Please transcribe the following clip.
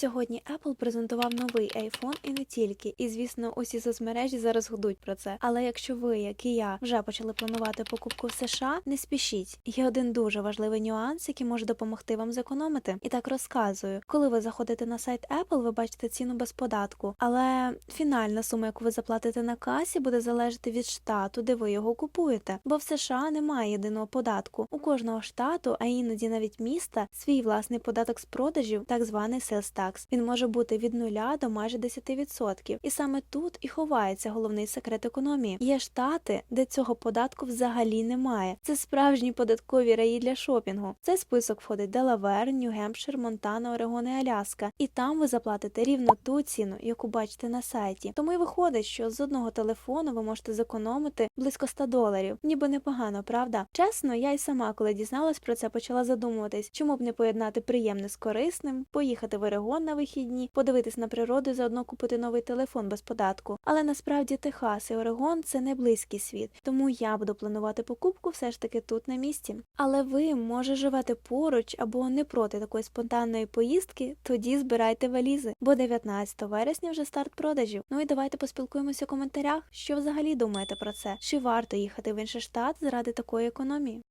Сьогодні Apple презентував новий iPhone і не тільки. І звісно, усі соцмережі зараз гудуть про це. Але якщо ви, як і я, вже почали планувати покупку в США, не спішіть. Є один дуже важливий нюанс, який може допомогти вам зекономити. І так розказую, коли ви заходите на сайт Apple, ви бачите ціну без податку, але фінальна сума, яку ви заплатите на касі, буде залежати від штату, де ви його купуєте. Бо в США немає єдиного податку. У кожного штату, а іноді навіть міста, свій власний податок з продажів, так званий sales tax. Він може бути від 0 до майже 10%. І саме тут і ховається головний секрет економії. Є штати, де цього податку взагалі немає. Це справжні податкові раї для шопінгу. Цей список входить Делавер, Нью-Гемпшир, Монтана, Орегон і Аляска. І там ви заплатите рівно ту ціну, яку бачите на сайті. Тому й виходить, що з одного телефону ви можете зекономити близько 100 доларів. Ніби непогано, правда? Чесно, я й сама, коли дізналась про це, почала задумуватись, чому б не поєднати приємне з корисним, поїхати в Орегон на вихідні, подивитись на природу і заодно купити новий телефон без податку. Але насправді Техас і Орегон це не близький світ, тому я буду планувати покупку все ж таки тут на місці. Але ви, може, живете поруч або не проти такої спонтанної поїздки, тоді збирайте валізи, бо 19 вересня вже старт продажів. Ну і давайте поспілкуємося у коментарях, що взагалі думаєте про це, чи варто їхати в інший штат заради такої економії.